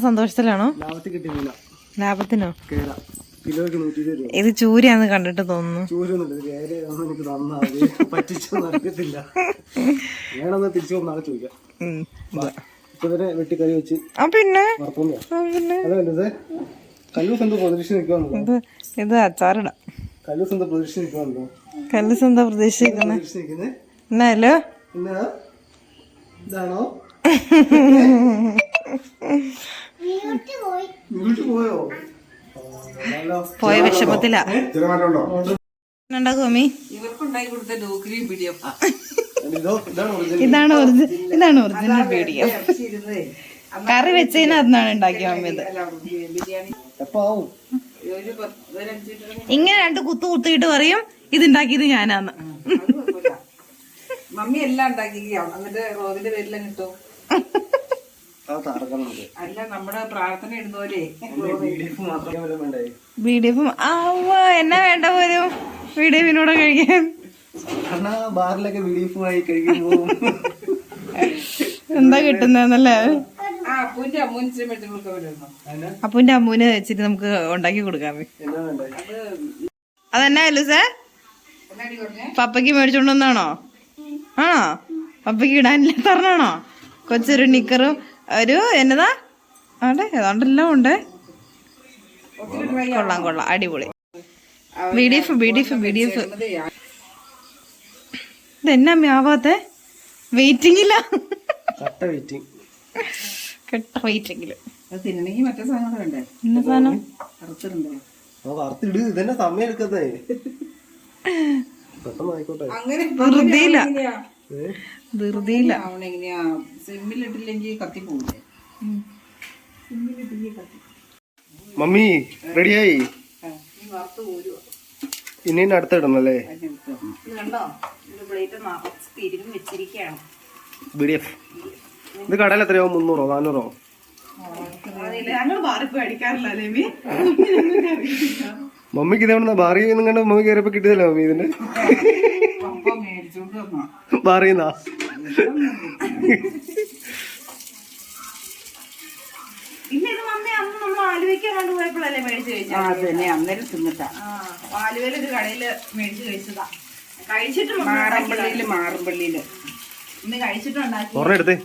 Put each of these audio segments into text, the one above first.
സന്തോഷത്തിലാണോ? ലാഭത്തിനോ? ഇത് ചൂരിയാന്ന് കണ്ടിട്ട് തോന്നുന്നു. പിന്നെ? ഇത്. അച്ചാറിടാം. കല്ലൂസ് എന്തോ പ്രതീക്ഷിക്കുന്നത് എന്നാലോ ഇതാണോ? പോയോ? വിഷമത്തിലാ. ഉണ്ടാക്കും ഇതോ ഇതാണോ? ഇതാണ് ഒറിജിനൽ വീഡിയോ കറി വെച്ചതിന് അതിനാണ് ഉണ്ടാക്കിയ ആവും? ഇങ്ങനെ രണ്ട് കുത്തു കുത്തിയിട്ട് പറയും ഇത് ഉണ്ടാക്കിയത് ഞാനാന്ന് മമ്മി എല്ലാം ഉണ്ടാക്കി എന്നിട്ട് റോദിന്റെ പേരിലും കിട്ടും അല്ല നമ്മുടെ പ്രാർത്ഥന ഇടുന്നോലെ ബീഫ് മാത്രമേ വേണ്ടേ ബി ഡി എഫും എന്നാ വേണ്ട പോലും. ബി ഡി എഫിനൂടെ കഴിക്കാൻ. കാരണം ബാറിലൊക്കെ എന്താ കിട്ടുന്നല്ലേ അപ്പൂന്റെ അമ്മൂന് വെച്ചിട്ട് നമുക്ക് ഉണ്ടാക്കി കൊടുക്കാമേ എന്നാ വേണ്ടേ? അതെന്നാ അല്ലു സാർ? പപ്പയ്ക്ക് മേടിച്ചോണ്ടെന്നാണോ ആണോ? പപ്പയ്ക്ക് ഇടാനില്ല തരണാണോ കൊച്ചൊരു നിക്കറും ഒരു എന്നതാ? ആടെ ഏതാണ്ടെല്ലാം ഉണ്ട്. കൊള്ളാം കൊള്ളാം. അടിപൊളി. B D F B D F B D F ഇതെന്നാ ആവാത്തെ? വെയിറ്റിംഗില്ല കട്ട വെയിറ്റിംഗ്. കെട്ട വെയിറ്റിംഗിൽ മറ്റേ സാധനം വേണ്ടേ? എന്ന സാധനം? അറുത്തിടണ്ടേ ആ വറുത്തിട്. ഇതന്നെ സമയം എടുക്കുന്നേ. പെട്ടെന്ന് ആയിക്കോട്ടെ അങ്ങനെ ധൃതിയില്ല സിമ്മിലിട്ടില്ലെങ്കിൽ കത്തി മമ്മി റെഡിയായി? ഇനി അടുത്ത ഇടണല്ലേ ഇത് കടയിൽ എത്രയോ മുന്നൂറോ? നാനൂറോ മമ്മിക്ക് ഇതേ ബാറി കണ്ട് മമ്മി കയറിയപ്പോ കിട്ടിയതല്ലേ മമ്മി ഇതിന്റെ? ആ അതന്നെ. അന്നേരം തിന്നിട്ടാ. ആ ആലുവയിൽ ഒരു കടയിൽ മേടിച്ച് കഴിച്ചതാ. കഴിച്ചിട്ട് മമ്മി മാറമ്പള്ളിയിൽ മാറമ്പള്ളിയിൽ. ഇന്ന് കഴിച്ചിട്ടുണ്ടാക്കി ഒരെണ്ണം എടുത്തേ.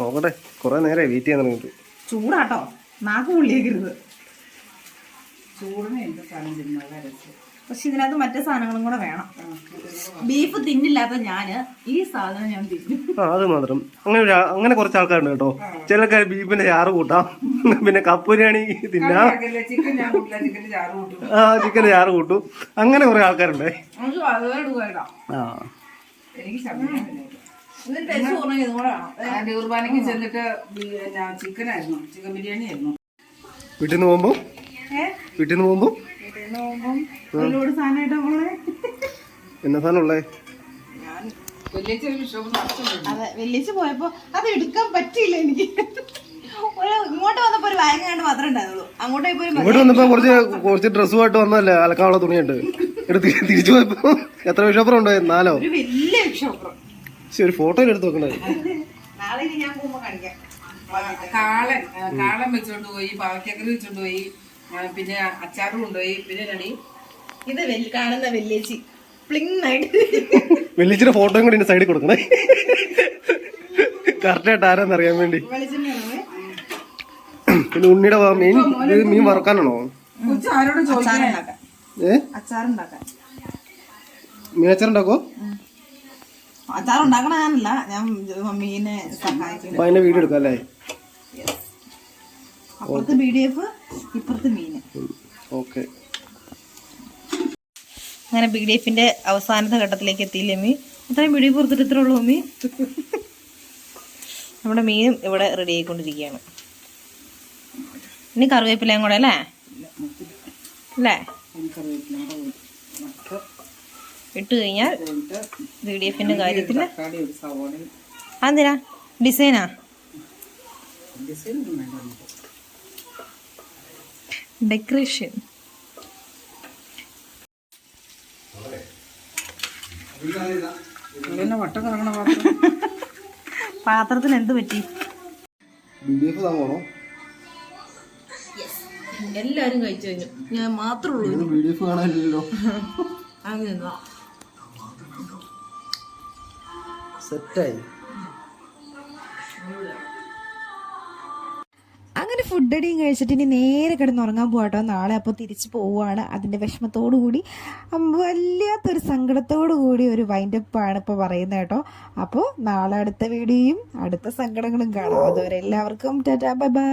നോക്കട്ടെ. കൊറേ നേരെ വെയിറ്റ് ചെയ്യാൻ തുടങ്ങിയിട്ട്. ചൂടാട്ടോ. നാക്ക് പുള്ളിയേക്കരുത്. ചൂടിന് എന്ത് സാധനം തിന്നാ? രസം. പക്ഷെ ഇതിനകത്ത് മറ്റേ സാധനങ്ങളും കൂടെ വേണം. ബീഫ് തിന്നില്ലാത്ത ഞാൻ ഈ സാധനം ഞാൻ തിന്നു. ആ അത് മാത്രം. അങ്ങനെ ഒരു- അങ്ങനെ കുറച്ച് ആൾക്കാരുണ്ട് കേട്ടോ. ചില ബീഫിന്റെ ചാറ് കൂട്ടാം. പിന്നെ കപ്പുരിയാണി തിന്നാ. ചിക്കൻ ഞാൻ കൂട്ടില്ല ചിക്കൻ ചാറ് കൂട്ടും. ആ ചിക്കന്റെ ചാറ് കൂട്ടും. അങ്ങനെ കുറെ ആൾക്കാരുണ്ട്. നമുക്ക് പോയതാ ആ. എനിക്ക് ശബ്ദം ഇതിന് ടേസ്റ്റ് കുറഞ്ഞ ഇതും കൂടെ വേണം. കുർബാനയ്ക്ക് ചെന്നിട്ട് ചിക്കൻ ആയിരുന്നു. ചിക്കൻ ബിരിയാണി ആയിരുന്നു. വീട്ടിൽ നിന്ന് പോകുമ്പോ? വീട്ടിൽ നിന്ന് പോകുമ്പോ? ഒരുപാട് സാധനമായിട്ടാ പോണേ എന്നാ സാധനം ഉള്ളേ വെള്ളിച്ച് പോയപ്പോ അത് എടുക്കാൻ പറ്റിയില്ല എനിക്ക്. ഇങ്ങോട്ട് വന്നപ്പോ ഒരു വായന കണ്ട് മാത്രമേ ഉണ്ടായിരുന്നുള്ളൂ. അങ്ങോട്ട് പോയപ്പോ ഒരു ഇങ്ങോട്ട് വന്നപ്പോ കുറച്ച് കുറച്ച് ഡ്രസ്സുമായിട്ട് വന്നല്ലേ അലക്കാനുള്ള തുണിയുണ്ട്. എടുത്ത് തിരിച്ചു പോയപ്പോ എത്ര വിഷോപ്പുറം ഉണ്ടോ? നാലോ? ഒരു വലിയ വിഷോപ്പുറം പക്ഷെ ഒരു ഫോട്ടോയിൽ എടുത്ത് വെക്കണേ നാളെ ഇനി ഞാൻ പോകുമ്പോ കാണിക്കാം. കാളൻ കാളൻ വെച്ചോണ്ട് പോയി പാവയ്ക്കക്കറി വെച്ചോണ്ട് പോയി. പിന്നെ അച്ചാറും കൊണ്ടുപോയി പിന്നെ രണി ഇത് കാണുന്ന വെല്ലേച്ചി. പ്ലിങ് ആയിട്ട്. വെല്ലിച്ചിന്റെ ഫോട്ടോയും കൂടി സൈഡിൽ കൊടുക്കണേ. കറക്റ്റായിട്ട് ആരാന്ന് അറിയാൻ വേണ്ടി. പിന്നെ ഉണ്ണിയുടെ മീൻ മീൻ വറക്കാനാണോ? മീൻ അച്ചാറുണ്ടാക്കോ അച്ചാറുണ്ടാക്കണല്ല ഞാൻ മീനെ സഹായിക്കും. വീഡിയോ എടുക്കാം അല്ലേ? അപ്പുറത്ത് ബി ഡി എഫ് ഇപ്പുറത്ത് മീൻ. ഓക്കെ. അങ്ങനെ ബി ഡി അവസാനത്തെ ഘട്ടത്തിലേക്ക് എത്തിയില്ലേ മീ ഇത്രയും എഫ് പുറത്തിട്ട് ഇത്ര ഉള്ളൂ മീ നമ്മുടെ മീൻ ഇവിടെ റെഡി ആയിക്കൊണ്ടിരിക്കുകയാണ്. ഇനി കറിവേപ്പിലയും കൂടെ അല്ലേ? അല്ലേ? ഇട്ട് കഴിഞ്ഞാൽ ബി ഡി എഫിന്റെ കാര്യത്തിൽ അതെന്തിനാ? ഡിസൈനാ ഡിസൈൻ. ഡെക്കറേഷൻ. പാത്രത്തിന് എന്ത് പറ്റി? എല്ലാരും കഴിച്ചു കഴിഞ്ഞു. ഞാൻ മാത്രമേ ഉള്ളൂ അങ്ങനെ സെറ്റായി. ഫുഡ് അടിയും കഴിച്ചിട്ട് ഇനി നേരെ കിടന്ന് ഉറങ്ങാൻ പോകാട്ടോ നാളെ അപ്പോൾ തിരിച്ചു പോവുകയാണ്. അതിന്റെ വിഷമത്തോടു കൂടി വല്ലാത്തൊരു സങ്കടത്തോടു കൂടി ഒരു വൈൻഡപ്പാണ് ഇപ്പോൾ പറയുന്നത് കേട്ടോ. അപ്പോൾ നാളെ അടുത്ത വീഡിയോയും അടുത്ത സങ്കടങ്ങളും കാണാം. അതുവരെ എല്ലാവർക്കും ടാറ്റാ ബൈ ബൈ.